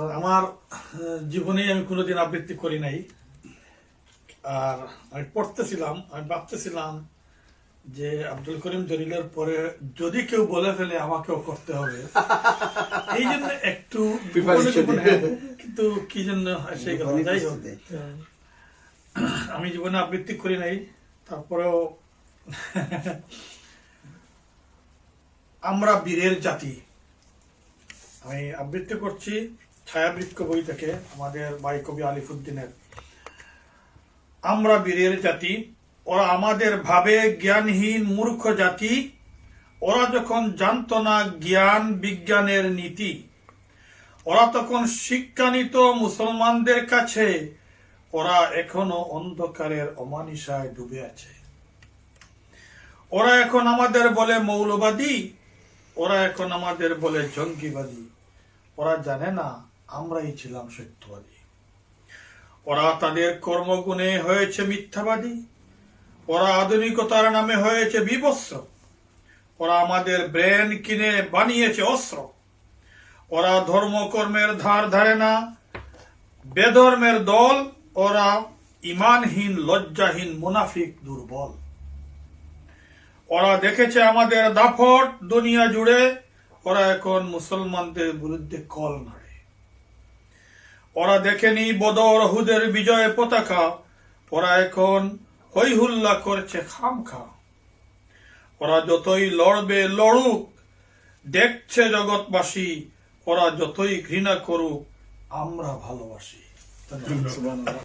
আমার জীবনে আমি কোনোদিন আবৃত্তি করি নাই। আর আমি পড়তেছিলাম আমি ভাবতেছিলাম যে আব্দুল করিম জলিলের পরে যদি কেউ বলে ফেলে আমাকেও করতে হবে। এই জন্য একটু গোপনে, কিন্তু কি জন্য সেই যাই হোক। আমি জীবনে আবৃত্তি করি নাই তারপরেও আমরা বীরের জাতি। আমি আবৃত্তি করছি। ছায়াবৃক্ষ বই থেকে আমাদের ভাই কবি আলিফুদ্দিনের। আমরা বীরের জাতি, ওরা আমাদের ভাবে জ্ঞানহীন মূর্খ জাতি, ওরা যখন জানতো না জ্ঞান বিজ্ঞানের নীতি, ওরা তখন শিক্ষা নিত মুসলমানদের কাছে, ওরা এখনও অন্ধকারের অমানিসায় ডুবে আছে। ওরা এখন আমাদের বলে মৌলবাদী, ওরা এখন আমাদের বলে জঙ্গিবাদী। ওরা জানে না আমরাই ছিলাম সত্যবাদী। ওরা তাদের কর্মগুণে হয়েছে মিথ্যাবাদী। ওরা আধুনিকতার নামে হয়েছে বিবস্ত্র। ওরা আমাদের ব্রেন কিনে বানিয়েছে অস্ত্র। ওরা ধর্মকর্মের ধার ধারে না। বেধর্মের দল। ওরা ইমানহীন, লজ্জাহীন, মুনাফিক, দুর্বল। ওরা দেখেছে আমাদের দাফট দুনিয়া জুড়ে। ওরা এখন মুসলমানদের বিরুদ্ধে কল নাড়ে ওরা দেখেনি বদর হুদের বিজয় পতাকা। ওরা এখন হৈহুল্লা করছে খামখা। ওরা যতই লড়বে লড়ুক, দেখছে জগৎবাসী ওরা যতই ঘৃণা করুক, আমরা ভালোবাসি।